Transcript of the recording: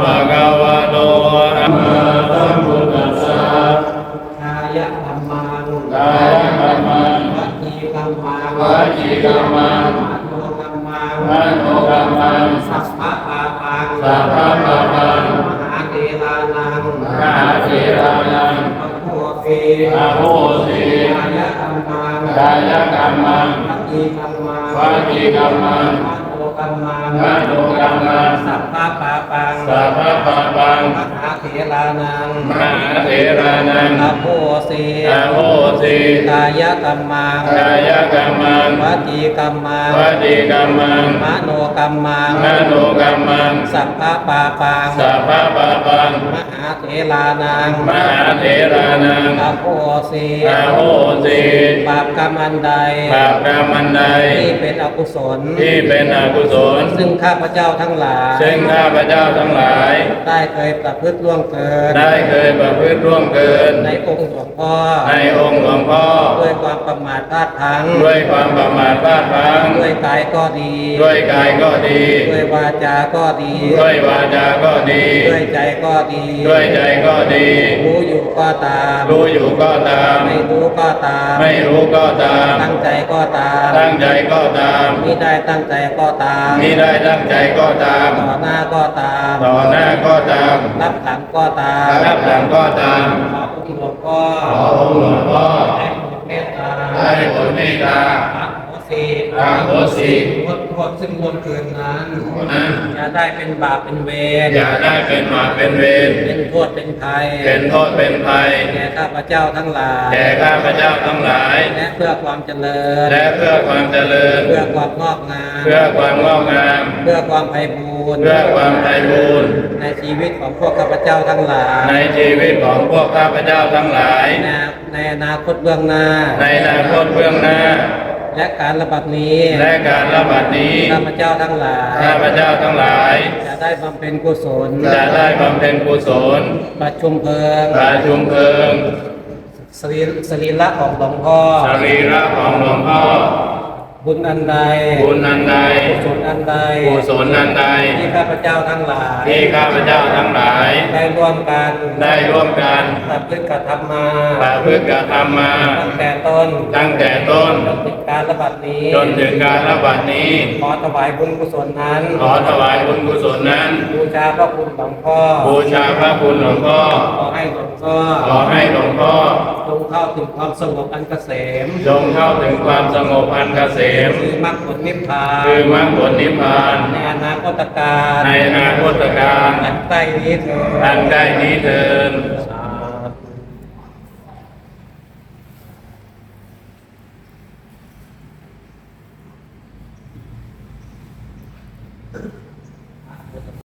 ภะคะวะโตอะระหะสัมพุทธัสสะกายธรรมังกายกัมมังวจีกัมมังวจีกัมมังมโนกัมมังมโนกัมมังสัพพะปาปังสัพพะปะปังมหาเทรานังมหาเถรานังโพธิอาโหสิกายธรรมังกายกัมมังวจีกัมมังวจีกัมมังมโกัมมังมโนกัมมังสัพพะปาปังสัพพะปะปังมหาเถรานังมหาเถรานังพระ โพธิอาโหสิกายกัมมังกายกัมมังวจีกัมมังวจีกัมมังมโนกัมมังมโนกัมมัง สัพพะปาปังสัพพะปะปัง มหาเถรานังมหาเถรานังอโภสีอาโหสิบาปกรรมอันใดบาปกรรมอันใดที่เป็นอกุศลที่เป็นอกุศล ซึ่งข้าพเจ้าทั้งหลาย ซึ่งข้าพเจ้าทั้งหลายได้ เคยประพฤติล่วงเกิน ได้เคยประพฤติร่วมเกิน ในองค์หลวงพ่อ ในองค์หลวงพ่อ ด้วยความประมาทพลาดพลั้ง ด้วยความประมาทพลาดพลั้ง ด้วยกายก็ดี ด้วยกายก็ดี ด้วยวาจาก็ดี ด้วยวาจาก็ดี ด้วยใจก็ดี ด้วยใจก็ดี รู้อยู่ก็ตาม รู้อยู่ก็ตาม ไม่รู้ก็ตาม ไม่รู้ก็ตาม ตั้งใจก็ตาม ตั้งใจก็ตามมิได้ตั้งใจก็ตามมิได้ตั้งใจก็ตาม ต่อหน้าก็ตาม ต่อหน้าก็ตามรับหลังก็ตามรับหลังก็ตามขอองค์หลวงพ่อขอองค์หลวงพ่อให้โปรดเมตตาให้ผลเมตตาพระโห สีพระโหสิงดโทษซึ่งล่วงเกินนั้นนั้น อย่าได้เป็นบาปเป็นเวรอย่าได้เป็นบาปเป็นเวร เป็นโทษเป็นภัยเป็นโทษเป็นภัย แก่ข้าพเจ้าทั้งหลายแก่ข้าพเจ้าทั้งหลาย และเพื่อความเจริญ และเพื่อความเจริญ เพื่อความงอกงามเพื่อความงอกงาม เพื่อความไพบูรณ์เพื่อความไพบูรณ์ในชีวิตของพวกข้าพเจ้าทั้งหลายในชีวิตของพวกข้าพเจ้าทั้งหลาย ในในอนาคตเบื้องหน้า ในอนาคตเบื้องหน้า และการระบาดนี้ และการระบาดนี้ข้าพเจ้าทั้งหลาย ข้าพเจ้าทั้งหลาย จะได้บำเพ็ญกุศลจะได้บำเพ็ญกุศลประชุมเพลิงประชุมเพลิงสรีสรีระของหลวงพ่อ สรีระของหลวงพ่อ บุญอันใดบุญอันใดกุศลอันใดกุศลอันใดที่ข้าพเจ้าทั้งหลายที่ข้าพเจ้าทั้งหลาย ได้ร่วมกันได้ร่วมกันประพฤติกระทำมาประพฤติกระทำมา ตั้งแต่ต้นตั้งแต่ต้นจนถึงการระบาดนี้จนถึงการระบาดนี้ขอถวายบุญกุศลนั้นขอถวายบุญกุศลนั้นบูชาพระคุณหลวงพ่อบูชาพระคุณหลวงพ่อขอให้หลวงพ่อขอให้หลวงพ่อจงเข้าถึงความสงบอันเกษมจงเข้าถึงความสงบอันเกษมคือมรรคผลนิพพานคือมรรคผลนิพพานในอนาคตการในอนาคตการอันใกล้นี้เถิดอันใกล้นี้เถิดสา